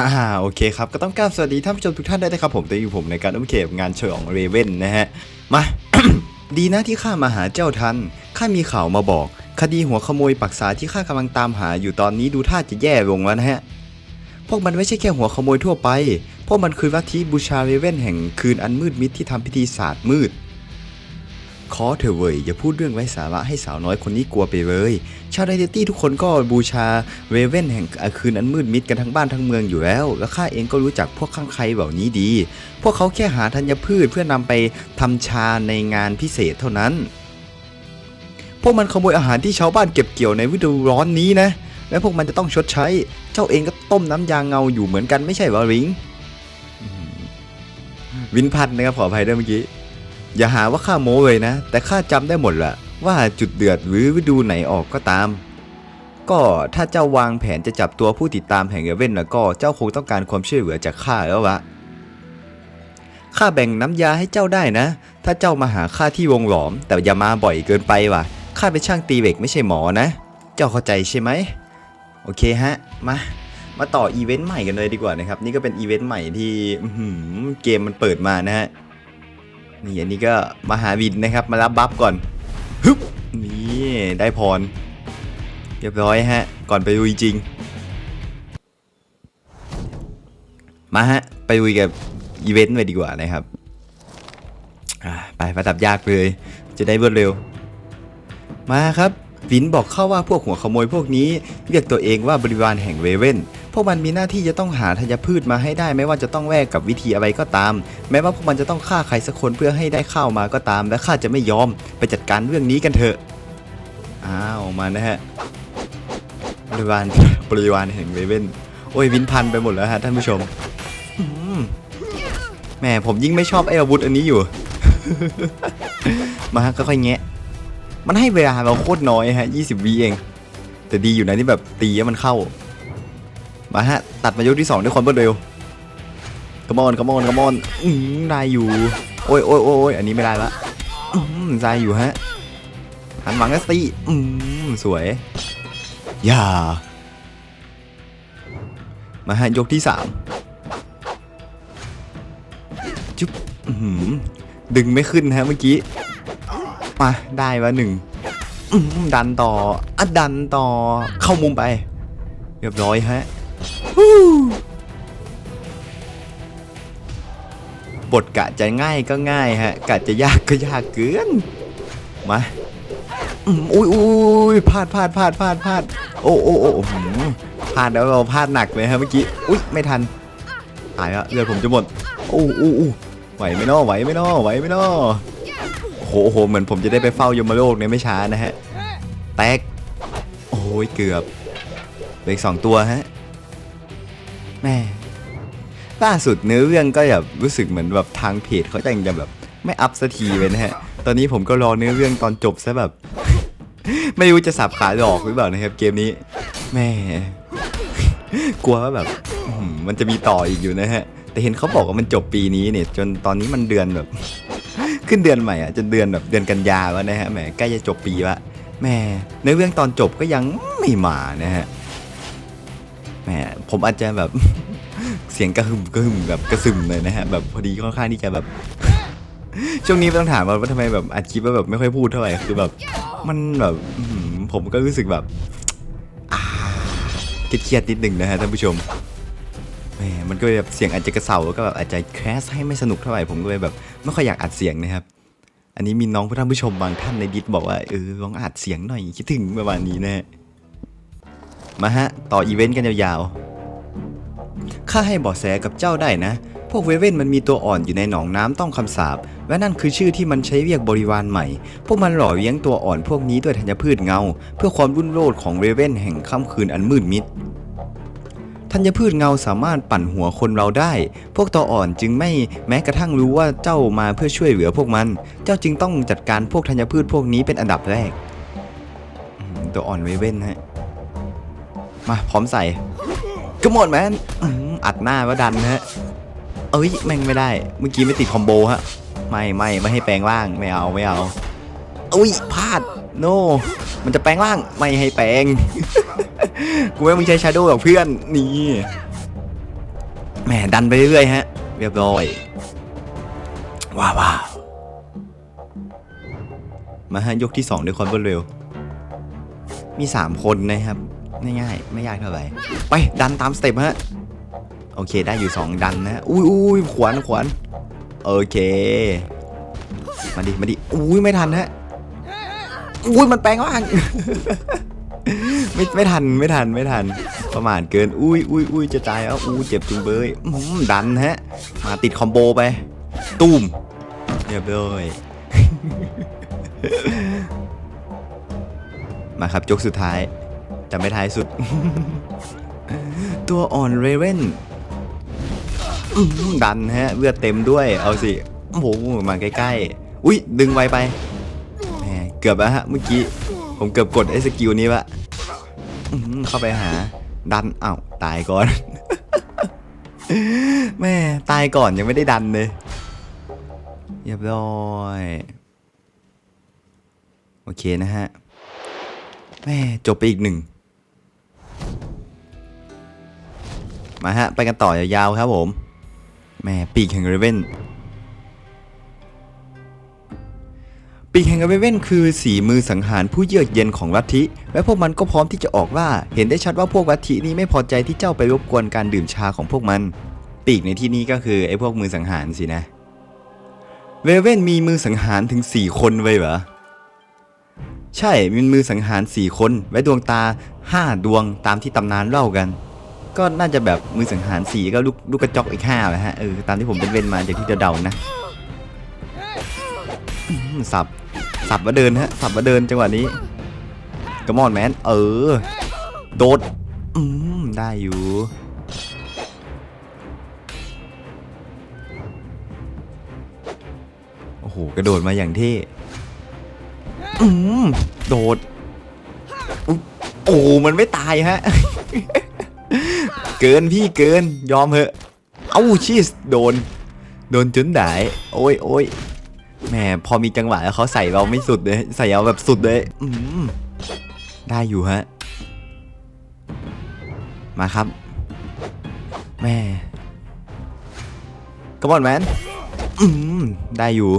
อ่าโอเคครับ ก็ต้องกราบสวัสดีท่านผู้ชมทุกท่านได้วยนะครับผมตัวอยู่ผมในการอุ้มเขบงานเชิญของเรเว่นนะฮะ มา ดีนะที่ข้ามาหาเจ้าทันข้ามีข่าวมาบอก คดีหัวขโมยปักษาที่ข้ากำลังตามหาอยู่ตอนนี้ดูท่าจะแย่ลงแล้วนะฮะ พวกมันไม่ใช่แค่หัวขโมยทั่วไป พวกมันคือลัทธิบูชาเรเว่นแห่งคืนอันมืดมิดที่ทำพิธีศาสตร์มืด ขอเถอะเว้ยอย่าพูดเรื่องไร้สาระให้สาวน้อยคนนี้กลัวไปเลย ชาวไดเนตี้ทุกคนก็บูชาเรเว่นแห่งคืนอันมืดมิดกันทั้งบ้านทั้งเมืองอยู่แล้ว และข้าเองก็รู้จักพวกข้างใครเหล่านี้ดี พวกเขาแค่หาธัญพืชเพื่อนำไปทำชาในงานพิเศษเท่านั้น พวกมันขโมยอาหารที่ชาวบ้านเก็บเกี่ยวในฤดูร้อนนี้นะ และพวกมันจะต้องชดใช้ เจ้าเองก็ต้มน้ำยางเงาอยู่เหมือนกันไม่ใช่หรอริง วินพันธ์นะครับขออภัยด้วยเมื่อกี้ อย่าหาว่าข้าโม้เลยนะ แต่ข้าจำได้หมดละว่าจุดเดือดหรือฤดูไหนออกก็ตาม ก็ถ้าเจ้าวางแผนจะจับตัวผู้ติดตามแห่งเอเว่นแล้วก็เจ้าคงต้องการความช่วยเหลือจากข้าแล้ววะข้าแบ่งน้ำยาให้เจ้าได้นะ ถ้าเจ้ามาหาข้าที่วงหลอม แต่อย่ามาบ่อยเกินไปว่ะข้าเป็นช่างตีเหล็กไม่ใช่หมอนะ เจ้าเข้าใจใช่ไหมโอเคฮะมามาต่ออีเวนต์ใหม่กันเลยดีกว่านะครับ นี่ก็เป็นอีเวนต์ใหม่ที่เกมมันเปิดมานะฮะ นี่อันนี้ก็มาหาวินนะครับ มารับบัฟก่อนฮึบนี่ได้พร เรียบร้อยฮะ ก่อนไปลุยจริง มาฮะ ไปลุยกับอีเวนต์ไปดีกว่านะครับไปประดับยากเลย จะได้รวดเร็ว มาครับวินบอกเข้าว่าพวกหัวขโมยพวกนี้ เรียกตัวเองว่าบริวารแห่งเวเว่น พวกมันมีหน้าที่จะต้องหาธัญพืชมาให้ได้ไม่ว่าจะต้องแลกกับวิธีอะไรก็ตาม แม้ว่าพวกมันจะต้องฆ่าใครสักคนเพื่อให้ได้ข้าวมาก็ตาม และข้าจะไม่ยอมไปจัดการเรื่องนี้กันเถอะอ้าวมานะฮะบริวารบริวารแห่งเวเว่นโอ้ยวินพันไปหมดแล้วฮะท่านผู้ชมอืมแหมผมยิ่งไม่ชอบไอ้อาวุธอันนี้อยู่ มาค่อยๆแงะ มันให้เวลาเราโคตรน้อยฮะ 20วิเอง แต่ดีอยู่นะที่แบบตีแล้วมันเข้า มาฮะ ตัดมายกที่ 2 ด้วยความรวดเร็วกระมอนกระมอนกระมอนอืมได้อยู่ โอ้ยโอ้ยโอ้ยอันนี้ไม่ได้ละอืมได้อยู่ฮะหันหวังแล้วตีอืมสวย อย่า มาฮะยกที่3จุ๊บอื้อหือดึงไม่ขึ้นฮะเมื่อกี้ มาได้วะหนึ่งดันต่ออะดันต่อเข้ามุมไป เรียบร้อยฮะ บทกะจะง่ายก็ง่ายฮะกะจะยากก็ยากเกินมาอุ้ยอุ้ยพลาดพลาดพลาดพลาดพลาดโอ้โอ้โอ้หืมพลาดแล้วเราพลาดหนักเลยฮะเมื่อกี้อุ้ยไม่ทันตายแล้วเลือดผมจะหมดโอ้โอ้โอ้ไหวไหมน้อไหวไหมน้อไหวไหมน้อโอ้โหโหเหมือนผมจะได้ไปเฝ้ายมโลกในไม่ช้านะฮะแตกโอ้ยเกือบเหลืออีกสองตัวฮะ แม่ล่าสุดเนื้อเรื่องก็แบบรู้สึกเหมือนแบบทางเพจเขาจะยังจะแบบ ไม่อัพสักทีเลยนะฮะ ตอนนี้ผมก็รอเนื้อเรื่องตอนจบซะแบบ ไม่รู้จะสับขาหลอกหรือเปล่านะครับ เกมนี้ แม่ กลัวว่าแบบมันจะมีต่ออีกอยู่นะฮะ แต่เห็นเขาบอกว่ามันจบปีนี้เนี่ย จนตอนนี้มันเดือนแบบ ขึ้นเดือนใหม่อะจนเดือนแบบเดือนกันยาแล้วนะฮะแหมใกล้จะจบปีละแม่ในเรื่องตอนจบก็ยังไม่มานะฮะ แหมผมอาจจะแบบ เสียงกระหึ่มกระหึ่มแบบกระซึมเลยนะฮะแบบพอดีค่อนข้างที่จะแบบ ช่วงนี้ต้องถามว่าทำไมแบบอัดคลิปแล้วแบบไม่ค่อยพูดเท่าไหร่คือแบบ มันแบบอื้อหือผมก็รู้สึกแบบอ่าเครียดๆนิดหนึ่งนะฮะท่านผู้ชมแหมมันก็เลยแบบเสียงอาจจะกระเซาแล้วก็แบบอาจจะแคสให้ไม่สนุกเท่าไหร่ผมก็เลยแบบไม่ค่อยอยากอัดเสียงนะครับ อันนี้มีน้องผู้ท่านผู้ชมบางท่านในดิสบอกว่าเออลองอัดเสียงหน่อยคิดถึงประมาณนี้นะฮะ มาฮะ ต่ออีเวนต์กันยาวๆข้าให้เบาะแสกับเจ้าได้นะ พวกเวเว่นมันมีตัวอ่อนอยู่ในหนองน้ำต้องคำสาปและนั่นคือชื่อที่มันใช้เรียกบริวารใหม่ พวกมันหล่อเลี้ยงตัวอ่อนพวกนี้ด้วยธัญพืชเงา เพื่อความรุ่นโรจน์ของเวเว่นแห่งค่ำคืนอันมืดมิดธัญพืชเงาสามารถปั่นหัวคนเราได้ พวกตัวอ่อนจึงไม่แม้กระทั่งรู้ว่าเจ้ามาเพื่อช่วยเหลือพวกมัน เจ้าจึงต้องจัดการพวกธัญพืชพวกนี้เป็นอันดับแรก ตัวอ่อนเวเว่นฮะ มาพร้อมใส่ก็หมดแมนอัดหน้าว่าดันฮะเอ้ยแม่งไม่ได้ เมื่อกี้ไม่ติดคอมโบฮะไม่ไม่ไม่ให้แปลงร่างไม่เอาไม่เอาอุ้ยพลาดโนมันจะแปลงร่างไม่ให้แปลงกูไม่มึงใช้ชาโดว์หรอกเพื่อนนี่แหมดันไปเรื่อยฮะ เรียบร้อยว้าวามาฮะยกที่สองด้วยความรวดเร็ว มีสามคนนะครับ ง่ายๆไม่ยากเท่าไหร่ไปดันตามสเต็ปฮะโอเคได้อยู่ 2 ดันนะอุ้ยอุ้ยขวานขวานโอเค มาดิมาดิอุ้ยไม่ทันฮะอุ้ยมันแปลงร่างไม่ไม่ทันไม่ทันไม่ทัน ประมาทเกินอุ้ยอุ้ยอุ้ยจะตายแล้วอู้เจ็บจุงเบยดันฮะ มาติดคอมโบไปตุ้มเรียบร้อยมาครับจกสุดท้าย แต่ไม่ท้ายสุด ตัวอ่อนเรเว่นต้อหือดันฮะเลือดเต็มด้วย เอาสิโอ้โหมาใกล้ๆ อุ้ยดึงไวไปแหมเกือบแล้วฮะเมื่อกี้ ผมเกือบกดไอ้สกิลนี้วะเข้าไปหา ดันอ้าวตายก่อน แม่ตายก่อนยังไม่ได้ดันเลยเรียบร้อยโอเคนะฮะแม่จบไปอีกหนึ่ง มาฮะ ไปกันต่อยาวๆครับผมแหม่ปีกแห่งเรเวนปีกแห่งเรเวนคือสีมือสังหารผู้เยือกเย็นของลัทธิและพวกมันก็พร้อมที่จะออกล่า เห็นได้ชัดว่าพวกลัทธินี้ไม่พอใจที่เจ้าไปรบกวนการดื่มชาของพวกมัน ปีกในที่นี้ก็คือไอ้พวกมือสังหารสินะเรเวนมีมือสังหารถึง 4 คนไว้เหรอใช่มีมือสังหาร 4 คน ไว้ดวงตา 5 ดวงตามที่ตำนานเล่ากัน ก็น่าจะแบบมือสังหารสี่ก็ลูกลูกกระจอกอีกห้าแหละฮะเออตามที่ผมเป็นเว้นมาจากที่เดาๆนะสับสับมาเดินฮะสับมาเดินจังหวะนี้กระมอนแมนเออ โดดอืมได้อยู่โอ้โหกระโดดมาอย่างเท่อืมโดดโอ้โหมันไม่ตายฮะ เกินพี่เกินยอมเหอะ เอ้าชีสโดน โดนจนได้โอ้ยโอ้ยแหมพอมีจังหวะแล้วเขาใส่เราไม่สุดเลย ใส่เอาแบบสุดเลยอืมได้อยู่ฮะ มาครับ แม่กบอนแมนอืมได้อยู่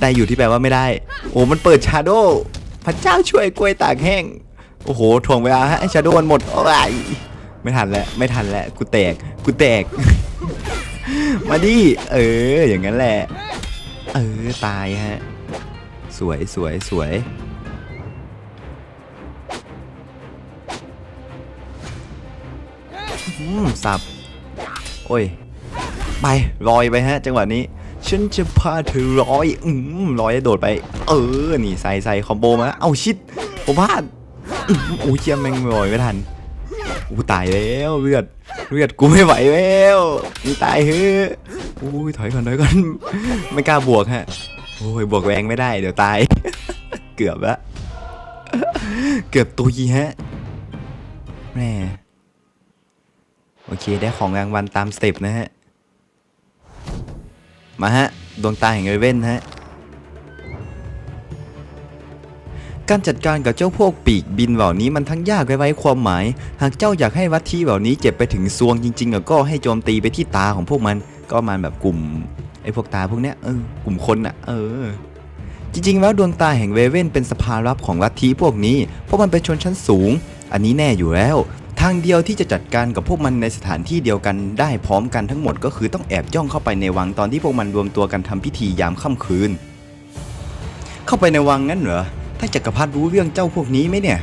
ได้อยู่ที่แปลว่าไม่ได้ โอ้มันเปิดชาโดพระเจ้าช่วยกล้วยตากแห้ง โอ้โหถ่วงเวลาฮะชาโดมันหมดโอ้ย ไม่ทันแล้วไม่ทันแล้วกูแตกกูแตก มาดิเออ อย่างนั้นแหละ เออตายฮะ สวยสวยสวยอืมสับ โอ้ย ไปลอยไปฮะ จังหวะนี้ ฉันจะพาเธอลอยอืมลอยโดดไป เออ นี่ใส่ใส่คอมโบมา เอาชิดผมพลาดอื้อหือโอ้ยเจียแม่งลอยไม่ทัน อู้ตายแล้วเลือดเลือดกูไม่ไหวแล้วมึงตายเฮ้ยอู้ยถอยก่อนถอยก่อนไม่กล้าบวกฮะโอ้ยบวกแรงไม่ได้เดี๋ยวตาย เกือบละเกือบตุยฮะแม่โอเคได้ของรางวัลตามสเต็ปนะฮะมาฮะดวงตาแห่งเรเว่นฮะ การจัดการกับเจ้าพวกปีกบินเหล่านี้มันทั้งยากและไร้ความหมาย หากเจ้าอยากให้วัตถีเหล่านี้เจ็บไปถึงซวงจริงๆก็ให้โจมตีไปที่ตาของพวกมัน ก็มันแบบกลุ่มไอ้พวกตาพวกเนี้ยเออกลุ่มคนอะเออ จริงๆ แล้วดวงตาแห่งเวเว่นเป็นสภารับของลัทธิพวกนี้ เพราะมันเป็นชนชั้นสูง อันนี้แน่อยู่แล้ว ทางเดียวที่จะจัดการกับพวกมันในสถานที่เดียวกันได้พร้อมกันทั้งหมดก็คือต้องแอบย่องเข้าไปในวังตอนที่พวกมันรวมตัวกันทำพิธียามค่ำคืน เข้าไปในวังงั้นเหรอ ถ้าจักรพรรดิรู้เรื่องเจ้าพวกนี้ไหมเนี่ย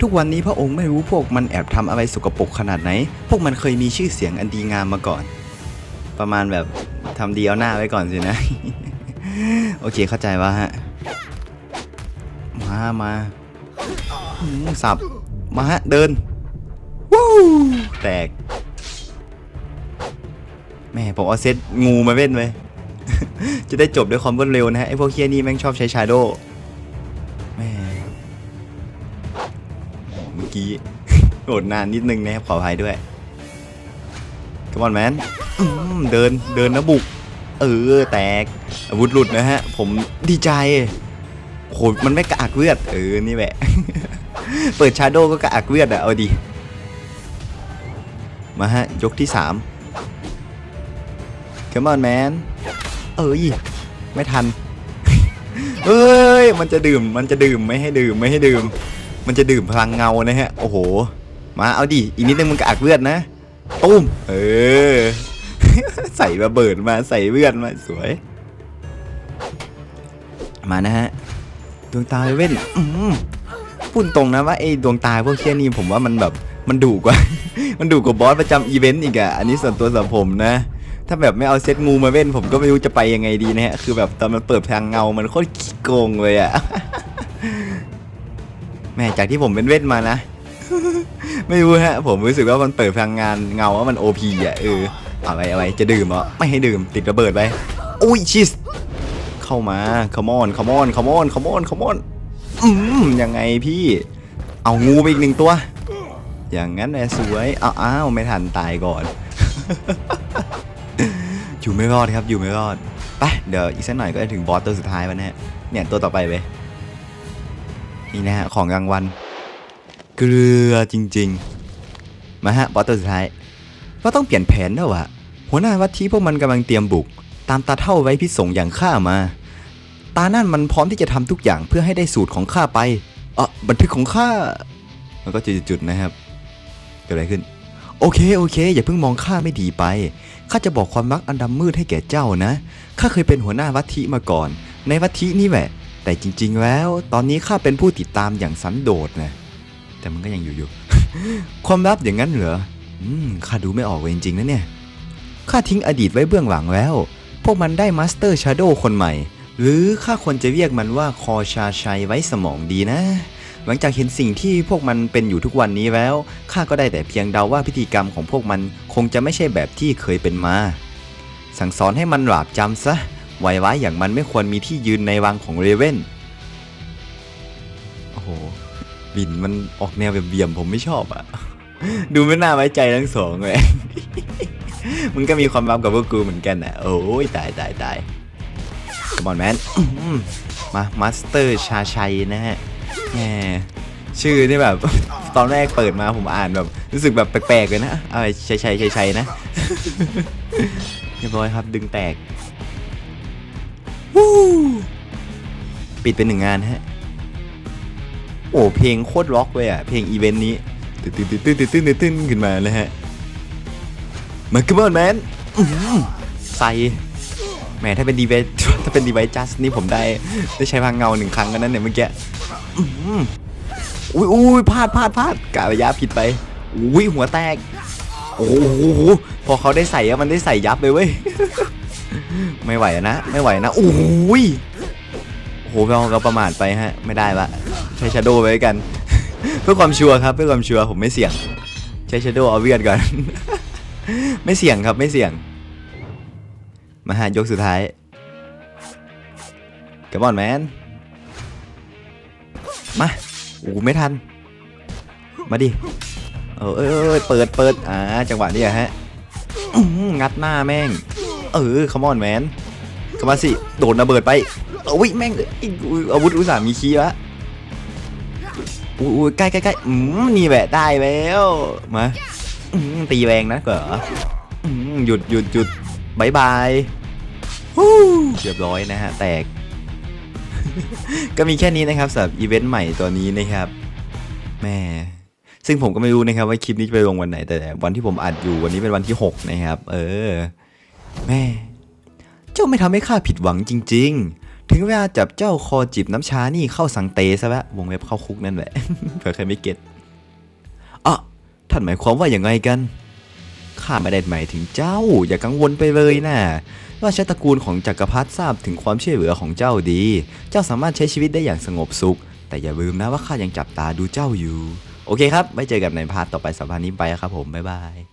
ทุกวันนี้พระองค์ไม่รู้พวกมันแอบทำอะไรสกปรกขนาดไหน พวกมันเคยมีชื่อเสียงอันดีงามมาก่อน ประมาณแบบทำดีเอาหน้าไว้ก่อนสินะ โอเคเข้าใจว่าฮะ มามาสับ มาฮะ เดินวู้แตกแม่ผมเอาเซตงูมาเล่นไว้จะได้จบด้วยความรวดเร็วนะฮะไอพวกเคียนี่แม่งชอบใช้ชาโดว์ กี้โหดนานนิดนึงนะครับขออภัยด้วยกมอนแมนเดินเดินนะบุก เออแตกอาวุธหลุดนะฮะ ผมดีใจโหมันไม่กระอักเลือดเออนี่แหละ เปิดชาโดก็กระอักเลือดอะเอาดีมาฮะ ยกที่สาม Come on man เอ้ย ไม่ทัน เอ้ย มันจะดื่ม มันจะดื่ม ไม่ให้ดื่ม ไม่ให้ดื่ม มันจะดื่มพลังเงานะฮะ โอ้โห มาเอาดิ อีกนิดนึงมันกระอักเลือดนะตุ้ม เออ ใส่ระเบิดมาใส่เลือดมาสวย มานะฮะ ดวงตาเว่นอืมพูดตรงนะว่าไอ้ดวงตาพวกเชี่ยนี่ผมว่ามันแบบมันดุกว่า มันดุกว่าบอสประจำอีเวนต์อีกอะอันนี้ส่วนตัวสำหรับผมนะ ถ้าแบบไม่เอาเซตงูมาเว้น ผมก็ไม่รู้จะไปยังไงดีนะฮะ คือแบบตอนมันเปิดทางเงา มันโคตรขี้โกงเลยอะ แม่จากที่ผมเป็นเว้นมานะ ไม่รู้ฮะ ผมรู้สึกว่ามันเปิดพลังงานเงาว่ามันโอพีอะเออเอาไว้เอาไว้จะดื่มเหรอไม่ให้ดื่มติดระเบิดไปอุ้ยชิสเข้ามาขมอนขมอนขมอนขมอนขมอนอืมยังไงพี่ เอางูไปอีกหนึ่งตัว อย่างนั้นแหละสวยอ้าวอ้าวไม่ทันตายก่อน อยู่ไม่รอดครับอยู่ไม่รอดไปเดี๋ยวอีกสักหน่อยก็จะถึงบอสตัวสุดท้ายแล้วนะฮะเนี่ยตัวต่อไปไป นี่นะฮะของรางวัลเกลือจริง ๆ มาฮะบอสตัวสุดท้ายว่าต้องเปลี่ยนแผนแล้วอะหัวหน้าวัดที่พวกมันกำลังเตรียมบุก ตามตาเท่าไว้พิษสงอย่างข้ามา ตานั่นมันพร้อมที่จะทำทุกอย่างเพื่อให้ได้สูตรของข้าไปเออบันทึกของข้ามันก็จุดๆนะครับเกิดอะไรขึ้น โอเคโอเค อย่าเพิ่งมองข้าไม่ดีไปข้าจะบอกความรักอันดำมืดให้แก่เจ้านะข้าเคยเป็นหัวหน้าวัตถิมาก่อน ในวัตถินี่แหละ แต่จริง ๆ แล้ว ตอนนี้ข้าเป็นผู้ติดตามอย่างสันโดษนะแต่มันก็ยังอยู่อยู่ความลับอย่างนั้นเหรออืมข้าดูไม่ออกเลยจริงๆนะเนี่ยข้าทิ้งอดีตไว้เบื้องหลังแล้ว พวกมันได้มาสเตอร์ชาโดคนใหม่ หรือข้าควรจะเรียกมันว่าคอชาชัยไว้สมองดีนะ หลังจากเห็นสิ่งที่พวกมันเป็นอยู่ทุกวันนี้แล้วข้าก็ได้แต่เพียงเดาว่าพิธีกรรมของพวกมันคงจะไม่ใช่แบบที่เคยเป็นมา สั่งสอนให้มันหลาบจำซะ ไวไว้อย่างมันไม่ควรมีที่ยืนในวังของเรเว่น โอ้โห บินมันออกแนวแบบเบี่ยมๆผมไม่ชอบอะดูไม่น่าไว้ใจทั้งสองเลย มึงก็มีความลับกับพวกกูเหมือนกันอะโอ้ยตายตายตายกบอลแมนมามาสเตอร์ชาชัยนะฮะแหมชื่อนี่แบบ ตอนแรกเปิดมาผมอ่านแบบ รู้สึกแบบแปลกๆเลยนะอะไรชัยชัยชัยชัยนะเรียบร้อยครับดึงแตก ปิดเป็นหนึ่งงานฮะ โอ้เพลงโคตรร็อกเลยอะ เพลงอีเวนต์นี้ตื้นตื้นตื้นตื้นตื้นตื้นขึ้นมาเลยฮะมาคัมอนแมนใส่แหมถ้าเป็นดีไวถ้าเป็นดีไวจัสนี่ผมได้ ได้ใช้พลังเงาหนึ่งครั้งกันนั้นเนี่ยเมื่อกี้อุ้ยอุ้ยพลาดพลาดพลาดกะระยะผิดไปอุ้ยหัวแตก โอ้โหพอเขาได้ใส่อะมันได้ใส่ยับเลยเว้ย ไม่ไหวนะ ไม่ไหวนะโอ้ยโอ้โหเราเราประมาทไปฮะ ไม่ได้ละใช้ชาโดไว้กัน เพื่อความชัวร์ครับ เพื่อความชัวร์ผมไม่เสี่ยง ใช้ชาโดเอาเวียดก่อน ไม่เสี่ยงครับไม่เสี่ยง มาหายกสุดท้ายกับบอนแมนมาโอ้ไม่ทัน มาดิเออเออเปิดเปิดอ่าจังหวะนี้ฮะงัดหน้าแม่ง เออคอมอนแมนเข้ามาสิโดนระเบิดไปเอ้ยแม่งอาวุธอุตส่าห์มีคีย์วะอุ้ยใกล้ใกล้ใกล้อืมนี่แหละได้แล้วมาตีแรงนะเหรอหยุดหยุดหยุดบายบายเรียบร้อยนะฮะ แตก ก็มีแค่นี้นะครับสำหรับอีเวนต์ใหม่ตัวนี้นะครับแม่ซึ่งผมก็ไม่รู้นะครับว่าคลิปนี้จะไปลงวันไหนแต่วันที่ผมอัดอยู่วันนี้เป็นวันที่ 6 นะครับ เออ แม่ เจ้าไม่ทำให้ข้าผิดหวังจริง ๆ ถึงเวลาจับเจ้าคอจิบน้ำชานี่เข้าสังเตซะแล้ววงเล็บเข้าคุกนั่นแหละเผื่อใครไม่เก็ตอะท่านหมายความว่าอย่างไงกันข้าไม่ได้หมายถึงเจ้า อย่ากังวลไปเลยนะราชตระกูลของจักรพรรดิทราบถึงความช่วยเหลือของเจ้าดี เจ้าสามารถใช้ชีวิตได้อย่างสงบสุข แต่อย่าลืมนะว่าข้ายังจับตาดูเจ้าอยู่ โอเคครับ ไว้เจอกันในพาร์ทต่อไปสัปดาห์นี้ไปครับผม บ๊ายบาย